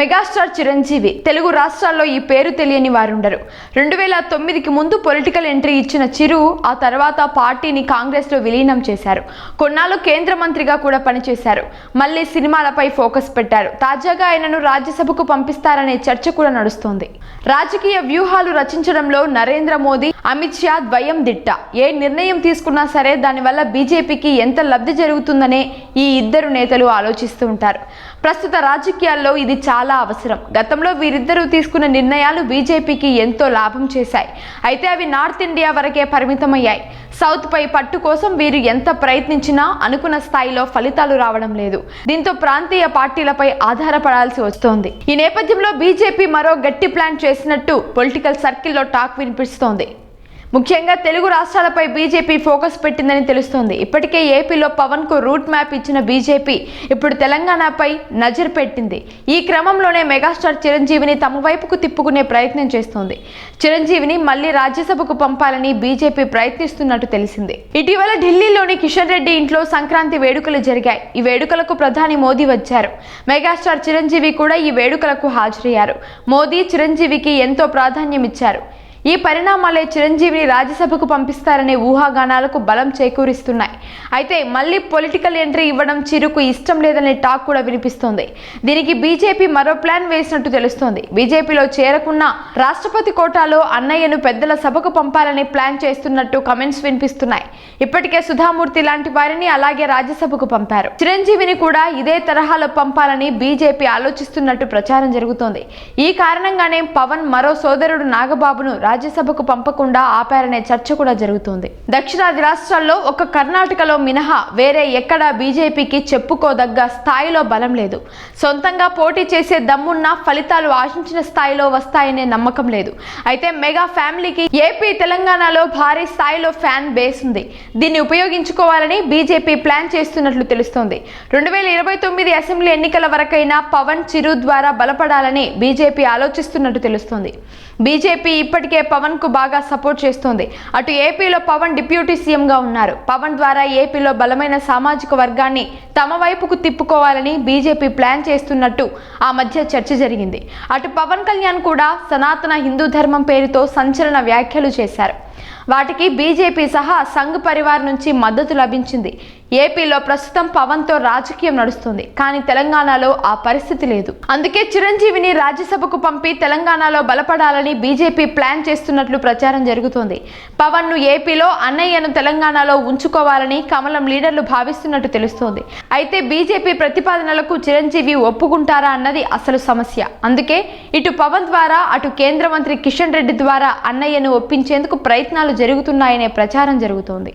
Megastar Chiranjeevi. Telugu రాష్ట్రాల్లో ఈ పేరు తెలియని వారుండరు. రెండు వేల తొమ్మిదికి ముందు పొలిటికల్ ఎంట్రీ ఇచ్చిన చిరు ఆ తర్వాత పార్టీని కాంగ్రెస్లో విలీనం చేశారు. కొన్నాళ్ళు కేంద్ర మంత్రిగా కూడా పనిచేశారు. మళ్ళీ సినిమాలపై ఫోకస్ పెట్టారు. తాజాగా ఆయనను రాజ్యసభకు పంపిస్తారనే చర్చ కూడా నడుస్తోంది. రాజకీయ వ్యూహాలు రచించడంలో నరేంద్ర మోదీ అమిత్ షా ద్వయం దిట్ట. ఏ నిర్ణయం తీసుకున్నా సరే దానివల్ల బీజేపీకి ఎంత లబ్ధి జరుగుతుందనే ఈ ఇద్దరు నేతలు ఆలోచిస్తూ ఉంటారు. ప్రస్తుత రాజకీయాల్లో ఇది చాలా అవసరం. గతంలో వీరిద్దరూ తీసుకున్న నిర్ణయాలు బీజేపీకి ఎంతో లాభం చేశాయి. అయితే అవి నార్త్ ఇండియా వరకే పరిమితమయ్యాయి. సౌత్ పై పట్టు కోసం వీరు ఎంత ప్రయత్నించినా అనుకున్న స్థాయిలో ఫలితాలు రావడం లేదు. దీంతో ప్రాంతీయ పార్టీలపై ఆధారపడాల్సి వస్తోంది. ఈ నేపథ్యంలో బీజేపీ మరో గట్టి ప్లాన్ చేసినట్టు పొలిటికల్ సర్కిల్లో టాక్ వినిపిస్తోంది. ముఖ్యంగా తెలుగు రాష్ట్రాలపై బీజేపీ ఫోకస్ పెట్టిందని తెలుస్తోంది. ఇప్పటికే ఏపీలో పవన్కు రూట్ మ్యాప్ ఇచ్చిన బీజేపీ ఇప్పుడు తెలంగాణపై నజర్ పెట్టింది. ఈ క్రమంలోనే మెగాస్టార్ చిరంజీవిని తమ వైపుకు తిప్పుకునే ప్రయత్నం చేస్తోంది. చిరంజీవిని మళ్ళీ రాజ్యసభకు పంపాలని బీజేపీ ప్రయత్నిస్తున్నట్టు తెలిసింది. ఇటీవల ఢిల్లీలోని కిషన్ రెడ్డి ఇంట్లో సంక్రాంతి వేడుకలు జరిగాయి. ఈ వేడుకలకు ప్రధాని మోదీ వచ్చారు. మెగాస్టార్ చిరంజీవి కూడా ఈ వేడుకలకు హాజరయ్యారు. మోదీ చిరంజీవికి ఎంతో ప్రాధాన్యం ఇచ్చారు. ఈ పరిణామాలే చిరంజీవిని రాజ్యసభకు పంపిస్తారనే ఊహాగానాలకు బలం చేకూరిస్తున్నాయి. అయితే మళ్ళీ పొలిటికల్ ఎంట్రీ ఇవ్వడం చిరుకు ఇష్టం లేదనే టాక్ కూడా వినిపిస్తోంది. దీనికి బీజేపీ మరో ప్లాన్ వేసినట్టు తెలుస్తోంది. బీజేపీలో చేరకున్న రాష్ట్రపతి కోటాలో అన్నయ్యను పెద్దల సభకు పంపాలని ప్లాన్ చేస్తున్నట్టు కమెంట్స్ వినిపిస్తున్నాయి. ఇప్పటికే సుధామూర్తి లాంటి వారిని అలాగే రాజ్యసభకు పంపారు. చిరంజీవిని కూడా ఇదే తరహాలో పంపాలని బీజేపీ ఆలోచిస్తున్నట్టు ప్రచారం జరుగుతోంది. ఈ కారణంగానే పవన్ మరో సోదరుడు నాగబాబును రాజ్యసభకు పంపకుండా ఆపారనే చర్చ కూడా జరుగుతోంది. దక్షిణాది రాష్ట్రాల్లో ఒక కర్ణాటకలో మినహా వేరే ఎక్కడా బీజేపీకి చెప్పుకోదగ్గ స్థాయిలో బలం లేదు. సొంతంగా పోటీ చేసే దమ్మున్న ఫలితాలు ఆశించిన స్థాయిలో వస్తాయనే నమ్మకం లేదు. అయితే మెగా ఫ్యామిలీకి ఏపీ తెలంగాణలో భారీ స్థాయిలో ఫ్యాన్ బేస్ ఉంది. దీన్ని ఉపయోగించుకోవాలని బీజేపీ ప్లాన్ చేస్తున్నట్లు తెలుస్తోంది. రెండు వేల ఇరవై తొమ్మిది అసెంబ్లీ ఎన్నికల వరకైనా పవన్ చిరు ద్వారా బలపడాలని బీజేపీ ఆలోచిస్తున్నట్టు తెలుస్తోంది. బీజేపీ ఇప్పటికే పవన్కు బాగా సపోర్ట్ చేస్తోంది. అటు ఏపీలో పవన్ డిప్యూటీ సీఎంగా ఉన్నారు. పవన్ ద్వారా ఏపీలో బలమైన సామాజిక వర్గాన్ని తమ వైపుకు తిప్పుకోవాలని బీజేపీ ప్లాన్ చేస్తున్నట్టు ఆ మధ్య చర్చ జరిగింది. అటు పవన్ కళ్యాణ్ కూడా సనాతన హిందూ ధర్మం పేరుతో సంచలన వ్యాఖ్యలు చేశారు. వాటికి బీజేపీ సహా సంఘ్ పరివార్ నుంచి మద్దతు లభించింది. ఏపీలో ప్రస్తుతం పవన్తో రాజకీయం నడుస్తుంది కానీ తెలంగాణలో ఆ పరిస్థితి లేదు. అందుకే చిరంజీవిని రాజ్యసభకు పంపి తెలంగాణలో బలపడాలని బీజేపీ ప్లాన్ చేస్తున్నట్లు ప్రచారం జరుగుతోంది. పవన్ను ఏపీలో అన్నయ్యను తెలంగాణలో ఉంచుకోవాలని కమలం లీడర్లు భావిస్తున్నట్టు తెలుస్తోంది. అయితే బీజేపీ ప్రతిపాదనలకు చిరంజీవి ఒప్పుకుంటారా అన్నది అసలు సమస్య. అందుకే ఇటు పవన్ ద్వారా అటు కేంద్ర మంత్రి కిషన్ రెడ్డి ద్వారా అన్నయ్యను ఒప్పించేందుకు ప్రయత్నం ప్రయత్నాలు జరుగుతున్నాయనే ప్రచారం జరుగుతోంది.